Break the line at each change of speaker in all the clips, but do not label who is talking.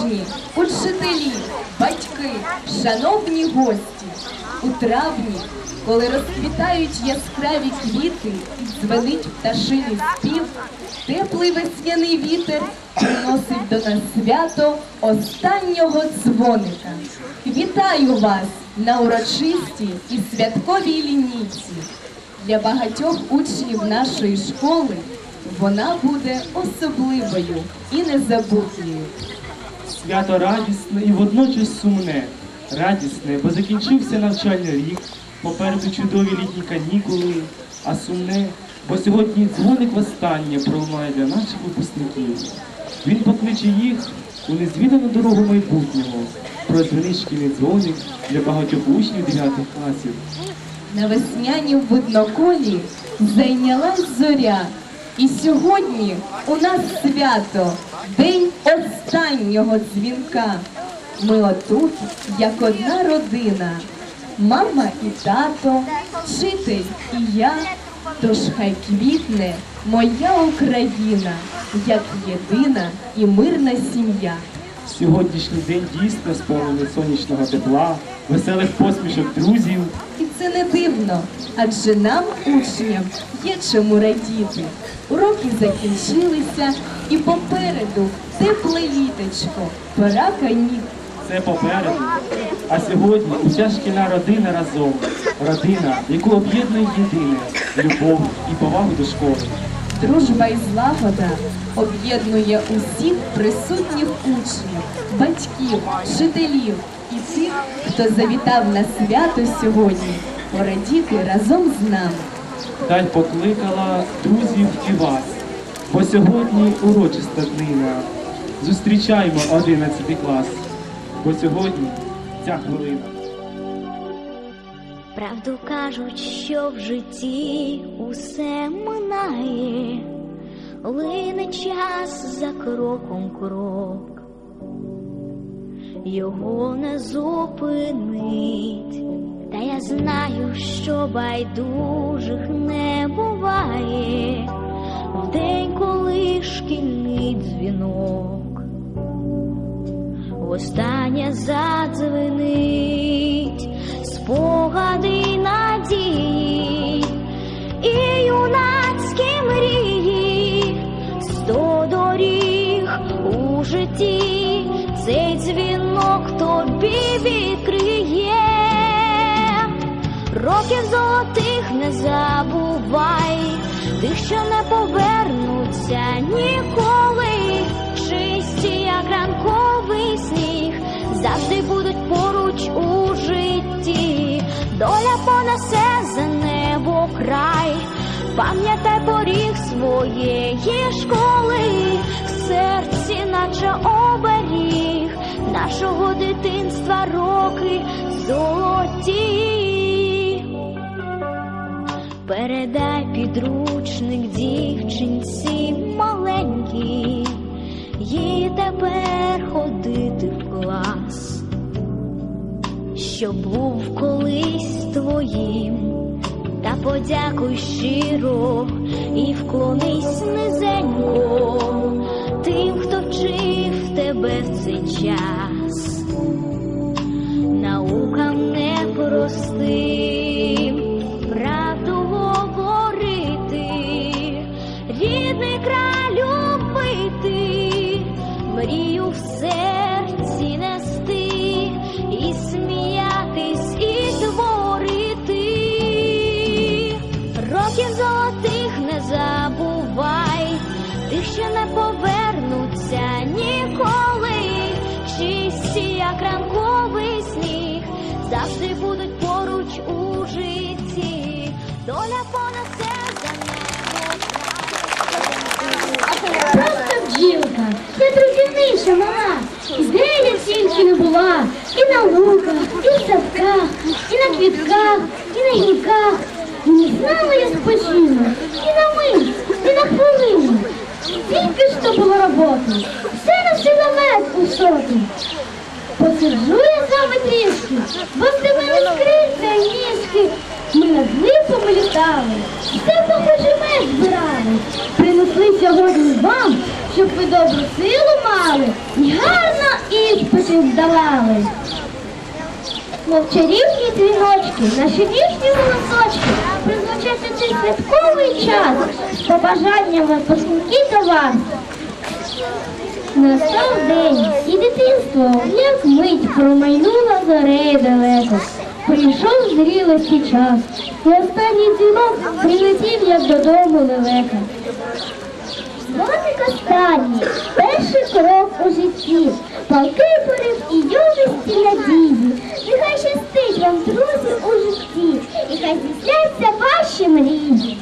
Учні, учителі, батьки, шановні гості, у травні, коли розквітають яскраві квіти і пташиний спів, теплий весняний вітер приносить до нас свято останнього дзвоника. Вітаю вас на урочистій і святковій лінійці. Для багатьох учнів нашої школи вона буде особливою і незабутньою.
Свято радісне і водночас сумне. Радісне, бо закінчився навчальний рік, попереду чудові літні канікули, а сумне, бо сьогодні дзвоник востаннє пролунає для наших випускників. Він покличе їх у незвідану дорогу майбутнього, продзвонить шкільний дзвоник для багатьох учнів 9 класів.
На веснянім видноколі зайнялась зоря. І сьогодні у нас свято, день останнього дзвінка. Ми отут, як одна родина, мама і тато, вчитель і я. Тож хай квітне моя Україна, як єдина і мирна сім'я.
Сьогоднішній день дійсно сповнений сонячного тепла, веселих посмішок друзів.
І це не дивно, адже нам, учням, є чому радіти. Уроки закінчилися, і попереду тепле літочко, пора канікул.
Це попереду. А сьогодні уся шкільна родина разом. Родина, яку об'єднує єдине любов і повагу до школи.
Дружба і злагода об'єднує усіх присутніх учнів, батьків, вчителів і тих, хто завітав на свято сьогодні, порадіти разом з нами.
Даль покликала друзів і вас. Бо сьогодні урочиста днина. Зустрічаємо 11 клас. Бо сьогодні ця хвилина.
Правду кажуть, що в житті усе минає, лине час за кроком крок, його не зупинить, та я знаю, що байдужих не буває. В день, коли шкільний дзвінок. Останнє задзвенить. Спогади не забувай, тих, що не повернуться ніколи. Чисті, як ранковий сніг, завжди будуть поруч у житті. Доля понесе за небо край, пам'ятай поріг своєї школи, в серці, наче оберіг нашого дитинства роки золоті. Передай підручник дівчинці маленькій, їй тепер ходити в клас, що був колись твоїм, та подякуй щиро і вклонись низенько Доля понесе за небо.
Просто бджілка, я трудівніша мала. Де я тільки не була, і на луках, і в садках, і на квітках, і на гілках. Не знала я спочину, і на мить, і на хвилину. Тільки що було роботи, все на все намет у соту. Посиджу я з вами трішки, бо з тебе не скриться ніжки. Ми над липами літали, все похоже мед збирали. Принесли сьогодні вам, щоб ви добру силу мали, і гарно і виспати вдавали. Мов чарівні дзвіночки, наші ніжні голосочки, призвучать цей святковий час з побажанням випускників до вас. Настав день, і дитинство, як мить промайнула зорею далеко. Прийшов зрілості час, і останній дзвінок прилетів, як додому лелека. Дзвоник останній, перший крок у житті, палкий порив і юності надії. Нехай щастить вам, друзі, у житті, і хай здійсняться ваші мрії.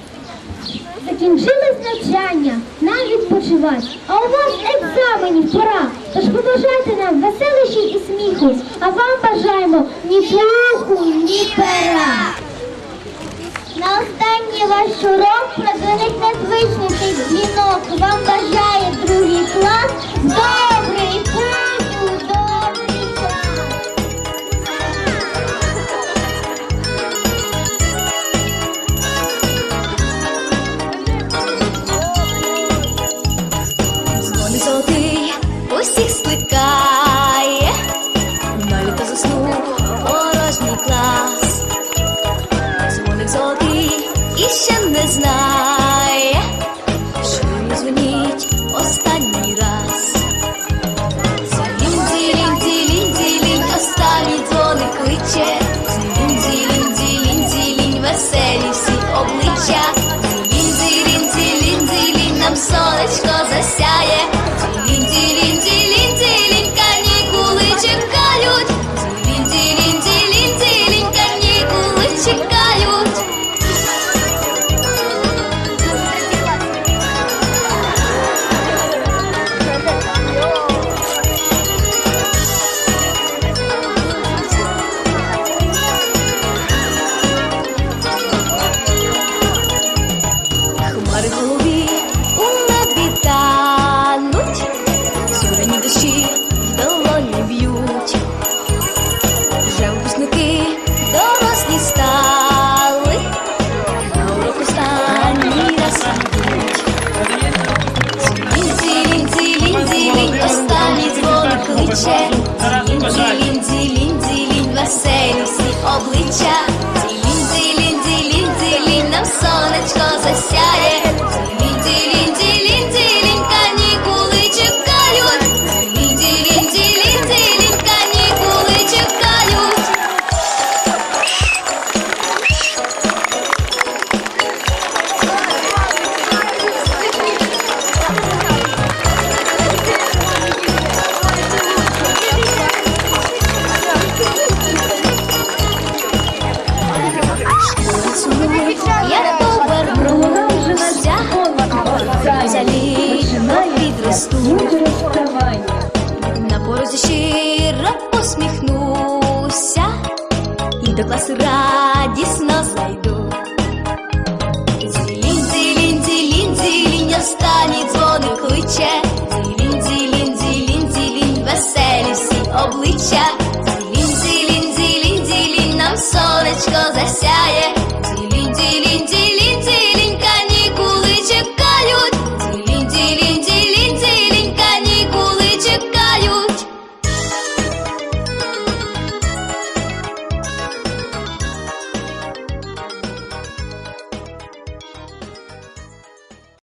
Закінчилось навчання, нам відпочивати, а у вас екзаменів пора. Тож побажайте нам веселищів і сміху, а вам бажаємо ні пуху, ні пера. На останній ваш урок продзвонить незвичний дзвінок. Вам бажає другий клас добрий
Дзілінь, дзілінь, дзілінь, дзілінь, веселі всі обличчя. На порозі щиро посміхнуся і до класу радісно зайду. Дзілінь, дзілінь, дзілінь, дзілінь, останній дзвоник кличе. Дзілінь, дзілінь, дзілінь, дзілінь, веселі всі обличчя. Дзілінь, дзілінь, дзілінь, дзілінь, нам сонечко засяє. Дзілінь, дзілінь, дзілінь,